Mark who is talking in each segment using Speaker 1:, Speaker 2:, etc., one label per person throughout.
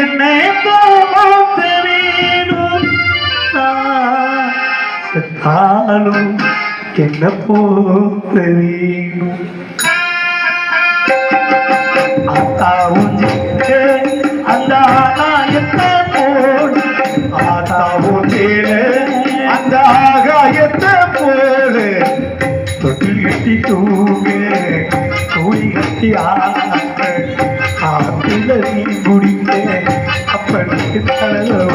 Speaker 1: என்னை போக வேணும் செத்தாலும் என்ன போக வேணும் ஆத்தாவும் ஜீவே, அந்த ஆகாயத்தை போல்? ஆத்தாவும் ஜீவே, அந்த ஆகாயத்தை போல? தொட்டில் கட்டி தூங்க கோழி கட்டி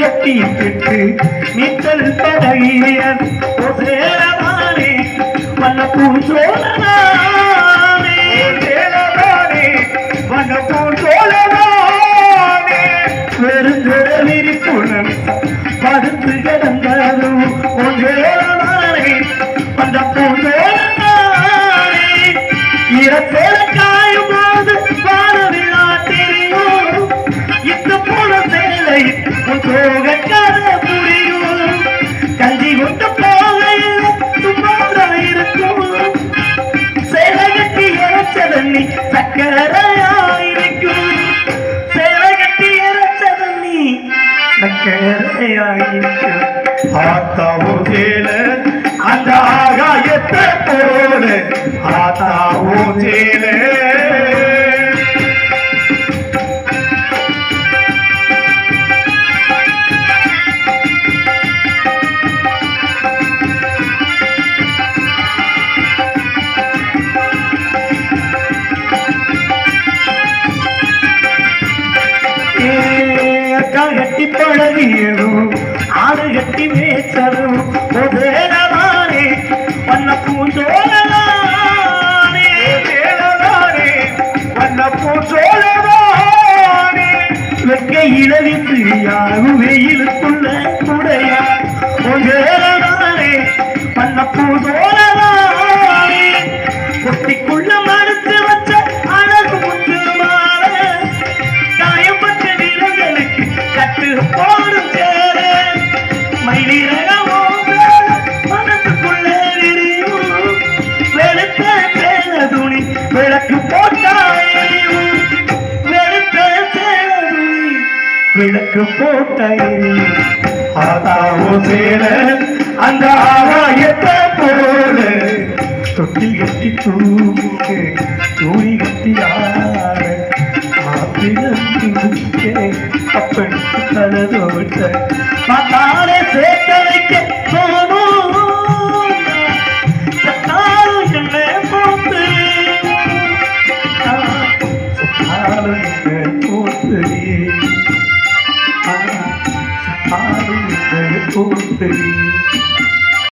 Speaker 1: கட்டி பெற்று நீச்சல் பழகியன் சேரவானே வல்ல பூசோழனானே ஆத்தாவோ சேல அந்த ஆகாயத்தை போல. ஆத்தாவோ சேல அக்கா கட்டி பழகியதும் ஆடு கட்டி மேய்ச்சதும் ஒதேனதானே வண்ண பூஞ்சோழனானே வேலதானே வண்ண பூஞ்சோழனானே வெக்க இழவித்து யாரும் வெயிலுக்குள்ள குடையா ஒதேனதானே வண்ண பூஞ்சோழனானே விளக்கு போட்டாயும் விளக்கு போட்டாயும் ஆதாவோ அந்த ஆகாயத்தை போல தொட்டில் கட்டி தூங்க கட்டி ஆட அப்படி தலதோட்ட மத்தாலே சத்தாலும் என்ன போத்து